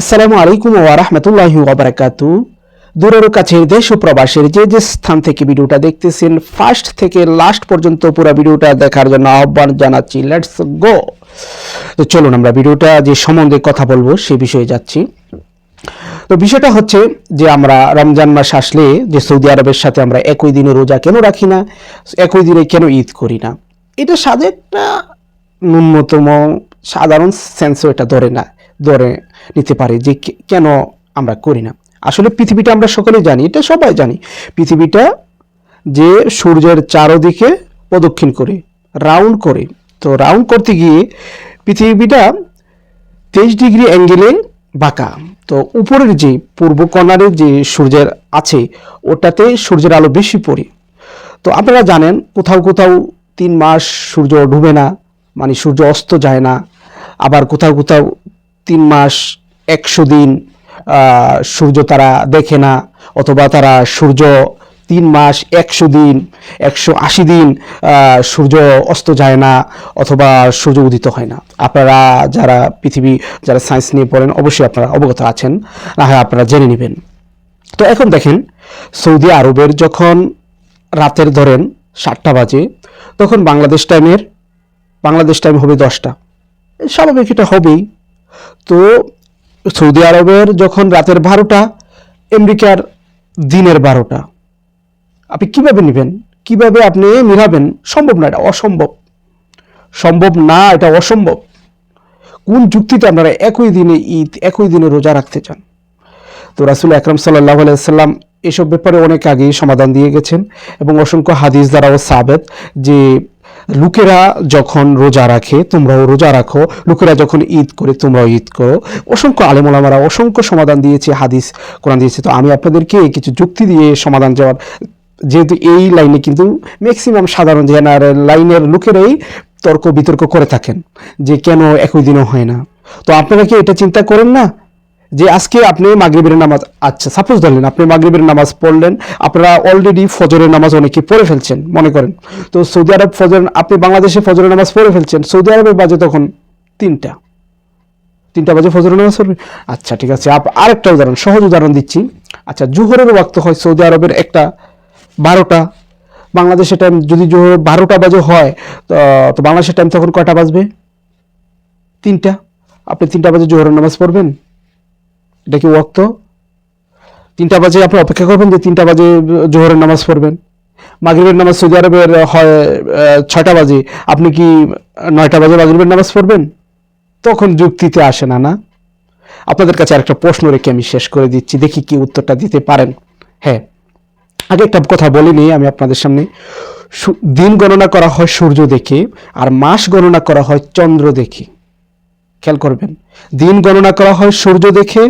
আসসালামু আলাইকুম ওয়া রাহমাতুল্লাহি ওয়া বারাকাতু। দূরের কাছের দেশ ও প্রবাসের যে যে স্থান থেকে ভিডিওটা দেখতেছেন ফার্স্ট থেকে লাস্ট পর্যন্ত পুরো ভিডিওটা দেখার জন্য আহ্বান জানাচ্ছি লেটস গো তো চলুন আমরা ভিডিওটা যে সম্বন্ধে কথা বলব সে বিষয়ে যাচ্ছি। তো বিষয়টা হচ্ছে যে আমরা রমজান মাস আসলে যে সৌদি আরবের সাথে আমরা একই দিনে রোজা কেন রাখি না, একই দিনে কেন ঈদ করি না? এটা সাথে একটা ন্যূনতম সাধারণ সেন্সও এটা ধরে না। ধরে নিতে পারে যে কেন আমরা করি না। আসলে পৃথিবীটা আমরা সকলে জানি, এটা সবাই জানি। পৃথিবীটা যে সূর্যের চারোদিকে প্রদক্ষিণ করে, রাউন্ড করে। তো রাউন্ড করতে গিয়ে পৃথিবীটা তেইশ ডিগ্রি অ্যাঙ্গেলে বাঁকা। তো উপরের যে পূর্ব কর্নারে যে সূর্যের আছে, ওটাতে সূর্যের আলো বেশি পড়ে। তো আপনারা জানেন, কোথাও কোথাও তিন মাস সূর্য ডুবে না মানে সূর্য অস্ত যায় না। আবার কোথাও কোথাও তিন মাস, একশো দিন সূর্য তারা দেখে না, অথবা তারা সূর্য তিন মাস, একশো দিন, একশো আশি দিন সূর্য অস্ত যায় না, অথবা সূর্য উদিত হয় না। আপনারা যারা পৃথিবী, যারা সায়েন্স নিয়ে পড়েন, অবশ্যই আপনারা অবগত আছেন, না হয় আপনারা জেনে নেবেন। তো এখন দেখেন, সৌদি আরবের যখন রাতের ধরেন সাতটা বাজে, তখন বাংলাদেশ টাইমের বাংলাদেশ টাইম হবে দশটা। স্বাভাবিক এটা হবেই। তো সৌদি আরবের যখন রাতের বারোটা, আমেরিকার দিনের বারোটা। আপনি কীভাবে নেবেন? কীভাবে আপনি মিলাবেন? সম্ভব না, এটা অসম্ভব। সম্ভব না, এটা অসম্ভব। কোন যুক্তিতে আপনারা একই দিনে ঈদ, একই দিনে রোজা রাখতে চান? তো রাসুল আকরম সাল্লাহ আলাইসাল্লাম এসব ব্যাপারে অনেক আগেই সমাধান দিয়ে গেছেন এবং অসংখ্য হাদিস দ্বারাও সাবেত যে লোকেরা যখন রোজা রাখে, তোমরাও রোজা রাখো। লোকেরা যখন ঈদ করে, তোমরাও ঈদ করো। অসংখ্য আলেমুলামারা অসংখ্য সমাধান দিয়েছে, হাদিস, কোরআন দিয়েছে। তো আমি আপনাদেরকে কিছু যুক্তি দিয়ে সমাধান যাওয়ার যেহেতু এই লাইনে কিন্তু ম্যাক্সিমাম সাধারণ জেনারেল লাইনের লোকেরাই তর্ক বিতর্ক করে থাকেন, যে কেন একই দিনও হয় না। তো আপনারা কি এটা চিন্তা করেন না? যে আজকে আপনি মাগরিবের নামাজ আচ্ছা সাপোজ ধরলেন আপনি মাগরিবের নামাজ পড়লেন, আপনারা অলরেডি ফজরের নামাজ অনেকে পড়ে ফেলছেন, মনে করেন। তো সৌদি আরব ফজর আপনি বাংলাদেশে ফজরের নামাজ পড়ে ফেলছেন, সৌদি আরবে বাজে তখন তিনটা। তিনটা বাজে ফজরের নামাজ পড়বে আচ্ছা ঠিক আছে, আপ আরেকটা উদাহরণ, সহজ উদাহরণ দিচ্ছি। আচ্ছা জুহরের ওয়াক্ত হয় সৌদি আরবের একটা বারোটা। বাংলাদেশের টাইম যদি জোহর বারোটা বাজে হয়, তো তো বাংলাদেশের টাইম তখন কয়টা বাজবে? তিনটা। আপনি তিনটা বাজে জোহরের নামাজ পড়বেন? এটা কি ওয়াক্ত? তিনটা বাজে আপনি অপেক্ষা করবেন যে তিনটা বাজে জোহরের নামাজ পড়বেন। মাগরিবের নামাজ সৌদি আরবের হয় ছয়টা বাজে। আপনি কি নয়টা বাজে মাগরিবের নামাজ পড়বেন? তখন যুক্তিতে আসে না না? আপনাদের কাছে আরেকটা প্রশ্ন রেখে আমি শেষ করে দিচ্ছি, দেখি কি উত্তরটা দিতে পারেন। হ্যাঁ আগে একটা কথা বলিনি আমি আপনাদের সামনে। দিন গণনা করা হয় সূর্য দেখে, আর মাস গণনা করা হয় চন্দ্র দেখে। খেয়াল করবেন। দিন গণনা করা হয় সূর্য দেখে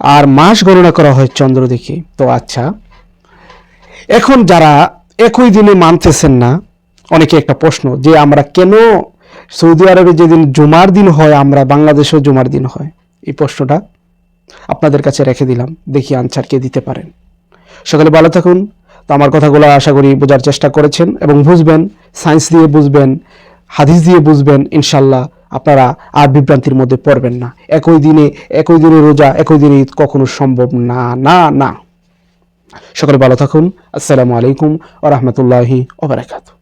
আর মাস গণনা করা হয় চন্দ্র দেখে। তো আচ্ছা এখন যারা একই দিনে মানতেছেন না, অনেকে একটা প্রশ্ন যে আমরা কেন সৌদি আরবে যেদিন জুমার দিন হয়, আমরা বাংলাদেশেও জুমার দিন হয়? এই প্রশ্নটা আপনাদের কাছে রেখে দিলাম, দেখি আনসার কে দিতে পারেন। সকালে ভালো থাকুন। তো আমার কথাগুলো আশা করি বোঝার চেষ্টা করেছেন এবং বুঝবেন সায়েন্স দিয়ে বুঝবেন, হাদিস দিয়ে বুঝবেন ইনশাল্লাহ আপনারা আর বিভ্রান্তির মধ্যে পড়বেন না। একই দিনে একই দিনে রোজা, একই দিনে ঈদ কখনো সম্ভব না না না। সকলে ভালো থাকুন। আসসালামু আলাইকুম ও রহমতুল্লাহি ওবরাকাতু